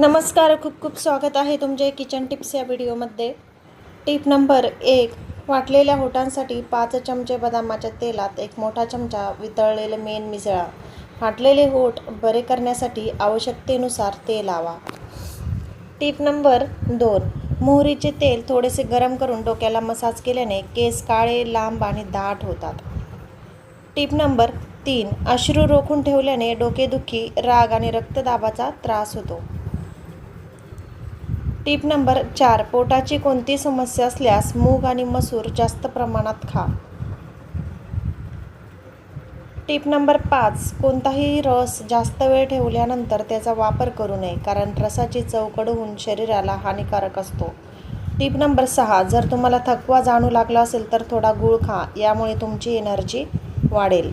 नमस्कार खूप खूप स्वागत आहे तुमचे किचन टिप्स या व्हिडिओमध्ये. टिप नंबर एक वाटलेल्या होटांसाठी पाच चमचे बदामाच्या तेलात एक मोठा चमचा वितळलेले मेन मिसळा. फाटलेले होठ बरे करण्यासाठी आवश्यकतेनुसार ते लावा टिप नंबर दोन मोहरीचे तेल थोडेसे गरम करून डोक्याला मसाज केल्याने केस काळे लांब आणि दाट होतात. टिप नंबर तीन अश्रू रोखून ठेवल्याने डोकेदुखी राग आणि रक्तदाबाचा त्रास होतो. टिप नंबर चार पोटाची कोणती समस्या असल्यास मूग आणि मसूर जास्त प्रमाणात खा. टिप नंबर पाच कोणताही रस जास्त वेळ ठेवल्यानंतर त्याचा वापर करू नये कारण रसाची चव कडवून शरीराला हानिकारक असतो. टिप नंबर सहा जर तुम्हाला थकवा जाणू लागला असेल तर थोडा गूळ खा यामुळे तुमची एनर्जी वाढेल.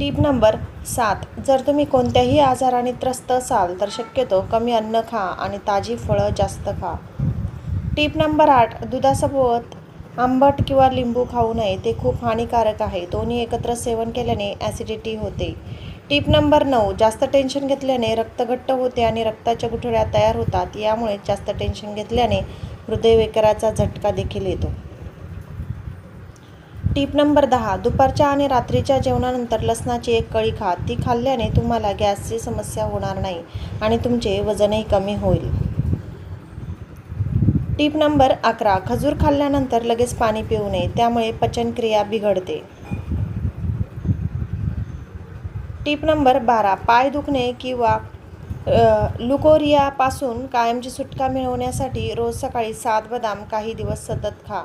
टिप नंबर सात. जर तुम्ही कोणत्याही आजाराने त्रस्त असाल तर शक्यतो कमी अन्न खा आणि ताजी फळं जास्त खा. टीप नंबर आठ दुधासोबत आंबट किंवा लिंबू खाऊ नये. ते खूप हानिकारक आहे. दोन्ही एकत्र सेवन केल्याने ॲसिडिटी होते. टीप नंबर नऊ जास्त टेन्शन घेतल्याने रक्त घट्ट होते आणि रक्ताच्या गुठळ्या तयार होतात. यामुळे जास्त टेन्शन घेतल्याने हृदयविकाराचा झटका देखील येतो. टीप नंबर दहा दुपारच्या आणि रात्रीच्या जेवणानंतर लसणाची एक कळी खा. ती खाल्ल्याने तुम्हाला गॅसची समस्या होणार नाही आणि तुमचे वजनही कमी होईल. टीप नंबर अकरा खजूर खाल्ल्यानंतर लगेच पाणी पिऊ नये त्यामुळे पचनक्रिया बिघडते. टीप नंबर बारा पाय दुखणे किंवा लुकोरियापासून कायमची सुटका मिळवण्यासाठी रोज सकाळी सात बदाम काही दिवस सतत खा.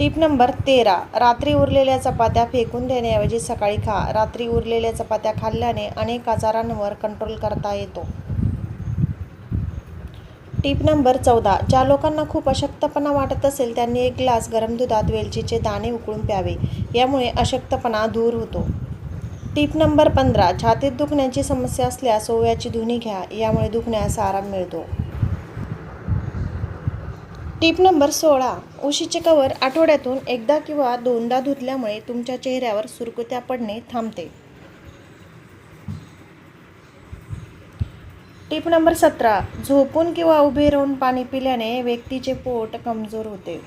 टीप नंबर तेरा. रात्री उरलेल्या चपात्या फेकून देण्याऐवजी सकाळी खा. रात्री उरलेल्या चपात्या खाल्ल्याने अनेक आजारांवर कंट्रोल करता येतो. टीप नंबर चौदा. ज्या लोकांना खूप अशक्तपणा वाटत असेल त्यांनी एक ग्लास गरम दुधात वेलचीचे दाणे उकळून प्यावे. यामुळे अशक्तपणा दूर होतो. टीप नंबर पंधरा. छातीत दुखण्याची समस्या असल्यास ओव्याची धुनी घ्या. यामुळे दुखण्यास आराम मिळतो. टीप नंबर सोळा. उशीचे कवर आठवड्यातून एकदा किंवा दोनदा धुतल्यामुळे तुमच्या चेहऱ्यावर सुरकुत्या पडणे थांबते. टीप नंबर सतरा. झोपून किंवा उभे राहून पाणी पिल्याने व्यक्तीचे पोट कमजोर होते.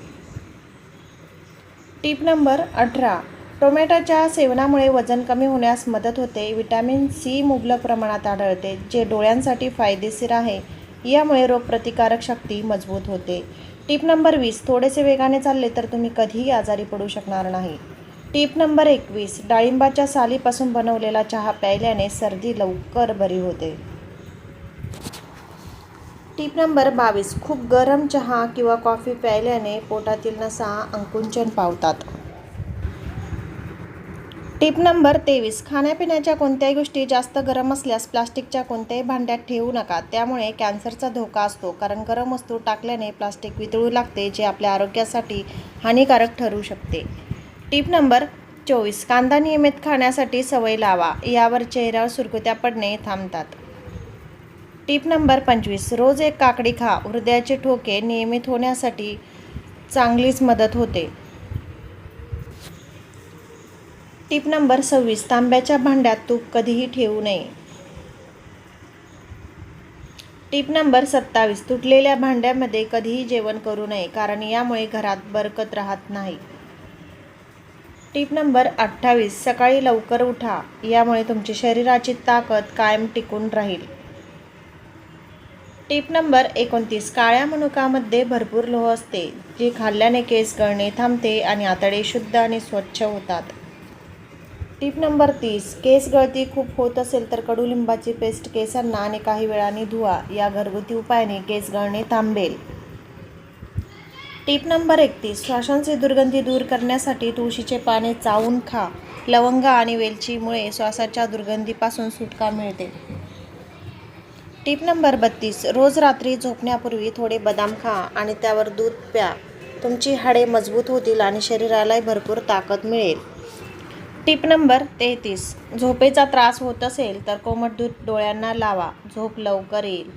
टीप नंबर अठरा. टोमॅटोच्या सेवनामुळे वजन कमी होण्यास मदत होते. विटॅमिन सी मुबलक प्रमाणात आढळते जे डोळ्यांसाठी फायदेशीर आहे. यामुळे रोगप्रतिकारक शक्ती मजबूत होते. टीप नंबर वीस थोडेसे वेगाने चालले तर तुम्ही कधीही आजारी पडू शकणार नाही. टीप नंबर एकवीस डाळिंबाच्या सालीपासून बनवलेला चहा प्यायल्याने सर्दी लवकर बरी होते. टीप नंबर बावीस खूप गरम चहा किंवा कॉफी प्यायल्याने पोटातील नसा अंकुंचन पावतात. टीप नंबर तेवीस. खाण्यापिण्याच्या कोणत्याही गोष्टी जास्त गरम असल्यास प्लास्टिकच्या कोणत्याही भांड्यात ठेवू नका. त्यामुळे कॅन्सरचा धोका असतो. कारण गरम वस्तू टाकल्याने प्लास्टिक वितळू लागते जे आपल्या आरोग्यासाठी हानिकारक ठरू शकते. टीप नंबर चोवीस. कांदा नियमित खाण्यासाठी सवय लावा. यावर चेहऱ्यावर सुरकुत्या पडणे थांबतात. टीप नंबर पंचवीस. रोज एक काकडी खा. हृदयाचे ठोके नियमित होण्यासाठी चांगलीच मदत होते. टीप नंबर सव्वीस तांब्याच्या भांड्यात तूप कधीही ठेवू नये. टीप नंबर सत्तावीस तुटलेल्या भांड्यामध्ये कधीही जेवण करू नये कारण यामुळे घरात बरकत राहत नाही. टीप नंबर अठ्ठावीस सकाळी लवकर उठा. यामुळे तुमची शरीराची ताकद कायम टिकून राहील. टीप नंबर एकोणतीस काळ्या मनुकामध्ये भरपूर लोह असते जे खाल्ल्याने केस गळणे थांबते आणि आतडे शुद्ध आणि स्वच्छ होतात. टीप नंबर तीस केस गळती खूप होत असेल तर कडुलिंबाची पेस्ट केसांना आणि काही वेळाने धुवा. या घरगुती उपायाने केस गळणे थांबेल. टीप नंबर एकतीस श्वासांची दुर्गंधी दूर करण्यासाठी तुळशीचे पाने चावून खा. लवंगा आणि वेलचीमुळे श्वासाच्या दुर्गंधीपासून सुटका मिळते. टीप नंबर बत्तीस रोज रात्री झोपण्यापूर्वी थोडे बदाम खा आणि त्यावर दूध प्या. तुमची हाडे मजबूत होतील आणि शरीरालाही भरपूर ताकद मिळेल. टीप नंबर तेहतीस. झोपेचा त्रास होत असेल तर कोमट दूध डोळ्यांना लावा. झोप लवकर येईल.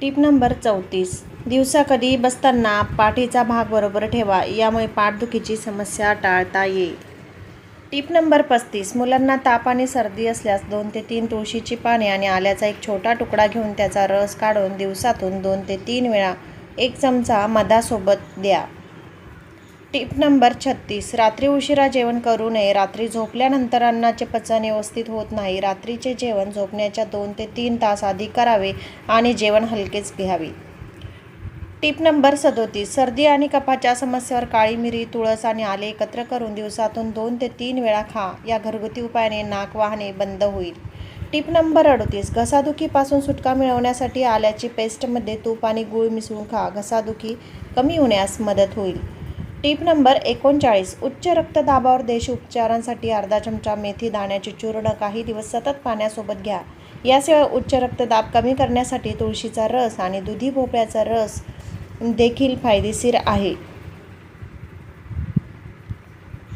टीप नंबर चौतीस. दिवसा कधी बसताना पाठीचा भाग बरोबर ठेवा. यामुळे पाठदुखीची समस्या टाळता येईल. टीप नंबर पस्तीस. मुलांना ताप आणि सर्दी असल्यास दोन ते तीन तुळशीची पाने आणि आल्याचा एक छोटा तुकडा घेऊन त्याचा रस काढून दिवसातून दोन ते तीन वेळा एक चमचा मधासोबत द्या. टीप नंबर छत्तीस. रात्री उशिरा जेवण करू नये. रात्री झोपल्यानंतर अन्नाचे पचन व्यवस्थित होत नाही. रात्रीचे जेवण झोपण्याच्या दोन ते तीन तास आधी करावे आणि जेवण हलकेच घ्यावे. टीप नंबर सदोतीस. सर्दी आणि कफाच्या समस्येवर काळी मिरी तुळस आणि आले एकत्र करून दिवसातून दोन ते तीन वेळा खा. या घरगुती उपायाने नाक वाहणे बंद होईल. टीप नंबर अडतीस. घसादुखीपासून सुटका मिळवण्यासाठी आल्याची पेस्टमध्ये तूप आणि गूळ मिसळून खा. घसादुखी कमी होण्यास मदत होईल. टीप नंबर एकोणचाळीस. उच्च रक्तदाबावर देश उपचारांसाठी अर्धा चमचा मेथी दाण्याचे चूर्ण काही दिवस सतत पाण्यासोबत घ्या. याशिवाय उच्च रक्तदाब कमी करण्यासाठी तुळशीचा रस आणि दुधी भोपळ्याचा रस देखील फायदेशीर आहे.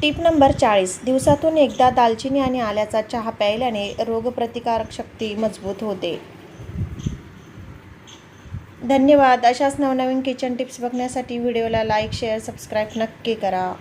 टीप नंबर चाळीस. दिवसातून एकदा दालचिनी आणि आल्याचा चहा प्यायल्याने रोगप्रतिकारक शक्ती मजबूत होते. धन्यवाद. अशाच नवनवीन किचन टिप्स बघण्यासाठी व्हिडिओला लाईक शेअर सबस्क्राईब नक्की करा.